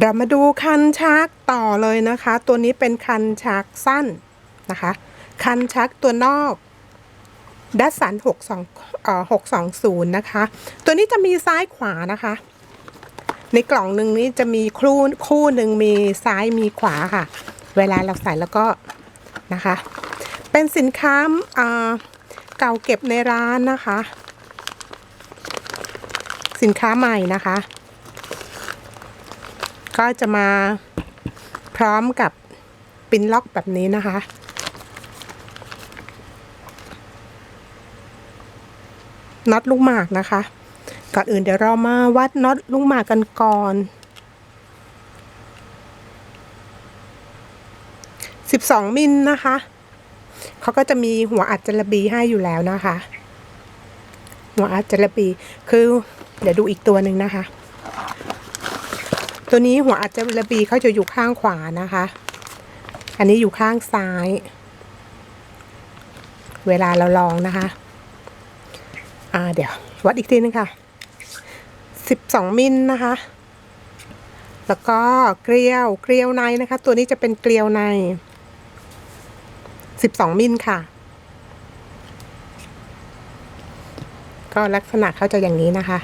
เรามาดูคันชักต่อเลยนะคะ ตัวนี้เป็นคันชักสั้นนะคะ คันชักตัวนอกดัสสัน62เอ่อ620 นะคะ ตัวนี้จะมีซ้ายขวานะคะ ในกล่องหนึ่งนี้จะมีคู่คู่หนึ่งมีซ้ายมีขวาค่ะ เวลาเราใส่แล้วก็นะคะ เป็นสินค้าอ่าเก่าเก็บในร้านนะคะ สินค้าใหม่นะคะ ก็จะมาพร้อมกับปินล็อกแบบนี้นะคะ น็อตลูกหมากนะคะ ก่อนอื่นเดี๋ยวเรามาวัดน็อตลูกหมากกันก่อน12มิลนะคะ เขาก็จะมีหัวอัดจระบีให้อยู่แล้วนะคะ หัวอัดจระบีคือเดี๋ยวดูอีกตัวหนึ่งนะคะ ตัวนี้หัวอัดจระบีเขาจะอยู่ข้างขวานะคะ อันนี้อยู่ข้างซ้าย เวลาเราลองนะคะ อ่าเดี๋ยว วัดอีกทีนึงค่ะสิบสองมิลนะคะ แล้วก็เกลียวเกลียวในนะคะ ตัวนี้จะเป็นเกลียวในสิบสองมิลค่ะ ก็ลักษณะเขาจะอย่างนี้นะคะ